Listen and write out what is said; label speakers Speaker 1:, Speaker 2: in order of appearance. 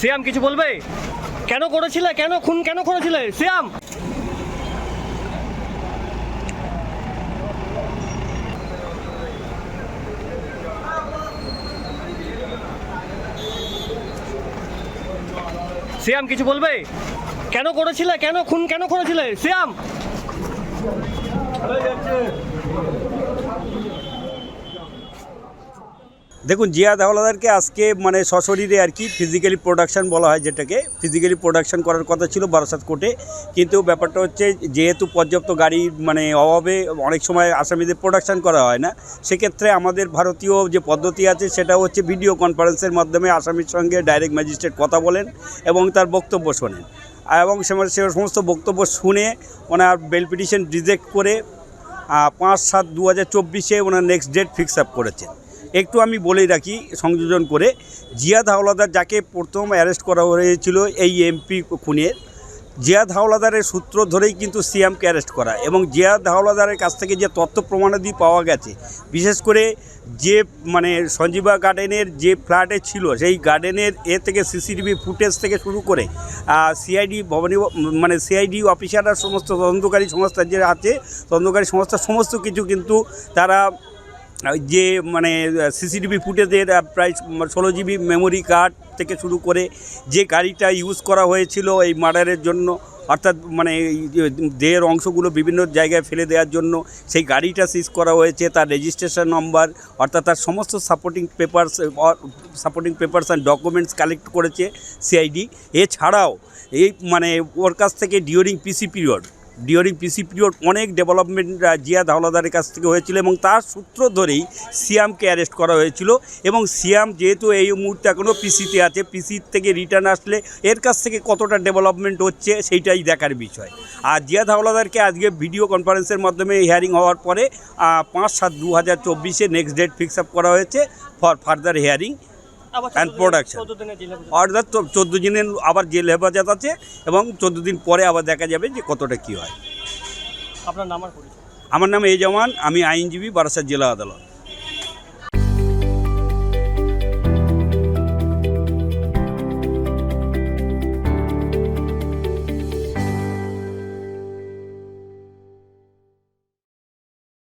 Speaker 1: শ্যাম, কিছু বলবে? কেন করেছিলে? কেন খুন কেন করেছিলে? শ্যাম! শ্যাম, কিছু বলবে? কেন করেছিলে? কেন খুন কেন করেছিলে? শ্যাম!
Speaker 2: দেখুন জিয়াদ হাওলাদারকে আজকে মানে সশরীরে আর কি ফিজিক্যালি প্রোডাকশান বলা হয় যেটাকে। ফিজিক্যালি প্রোডাকশান করার কথা ছিল বারাসাত কোর্টে। কিন্তু ব্যাপারটা হচ্ছে, যেহেতু পর্যাপ্ত গাড়ি মানে অভাবে অনেক সময় আসামিদের প্রোডাকশান করা হয় না, সেক্ষেত্রে আমাদের ভারতীয় যে পদ্ধতি আছে, সেটা হচ্ছে ভিডিও কনফারেন্সের মাধ্যমে আসামির সঙ্গে ডাইরেক্ট ম্যাজিস্ট্রেট কথা বলেন এবং তার বক্তব্য শোনেন। এবং সে সে সমস্ত বক্তব্য শুনে ওনার বেল পিটিশন রিজেক্ট করে পাঁচ সাত দু হাজার চব্বিশে ওনার নেক্সট ডেট ফিক্স আপ করেছেন। একটু আমি বলেই রাখি, সংযোজন করে। জিয়াদ হাওলাদার যাকে প্রথম অ্যারেস্ট করা হয়েছিল এই এমপি খুনের, জিয়াদ হাওলাদারের সূত্র ধরেই কিন্তু সিএমকে অ্যারেস্ট করা এবং জিয়াদ হাওলাদারের কাছ থেকে যে তথ্য প্রমাণাদি পাওয়া গেছে, বিশেষ করে যে মানে সঞ্জীবা গার্ডেনের যে ফ্ল্যাটে ছিল, সেই গার্ডেনের এ থেকে সিসিটিভি ফুটেজ থেকে শুরু করে সিআইডি ভবনী মানে সিআইডি অফিসাররা সমস্ত তদন্তকারী সংস্থা যে আছে, তদন্তকারী সংস্থা সমস্ত কিছু কিন্তু তারা যে মানে সিসিটিভি ফুটেজের প্রায় ষোলো জিবি মেমোরি কার্ড থেকে শুরু করে যে গাড়িটা ইউজ করা হয়েছিল এই মার্ডারের জন্য, অর্থাৎ মানে দেহের অংশগুলো বিভিন্ন জায়গায় ফেলে দেওয়ার জন্য সেই গাড়িটা সিজ করা হয়েছে, তার রেজিস্ট্রেশন নম্বর অর্থাৎ তার সমস্ত supporting papers supporting papers and documents collect করেছে সিআইডি এছাড়াও, এই মানে ওর কাছ থেকে during PC period during PC period অনেক ডেভেলপমেন্ট জিয়াদ হাওলাদারের কাছ থেকে হয়েছিল এবং তার সূত্র ধরেই সিয়ামকে অ্যারেস্ট করা হয়েছিল এবং সিয়াম যেহেতু এই মুহূর্তে এখনও পিসিতে আছে, পিসি থেকে রিটার্ন আসলে এর কাছ থেকে কতটা ডেভেলপমেন্ট হচ্ছে সেইটাই দেখার বিষয়। আর জিয়াদ হাওলাদারকে আজকে ভিডিও কনফারেন্সের মাধ্যমে হিয়ারিং হওয়ার পরে পাঁচ সাত দু হাজার চব্বিশে নেক্সট ডেট ফিক্স আপ করা হয়েছে for further hearing And production অর্থাৎ চোদ্দ দিনের আবার জেল হেফাজত আছে এবং চোদ্দ দিন পরে আবার দেখা যাবে যে কতটা কী হয়।
Speaker 1: আপনার নাম
Speaker 2: আমার নাম এজামান আমি আইনজীবী বারাসাত জেলা আদালত।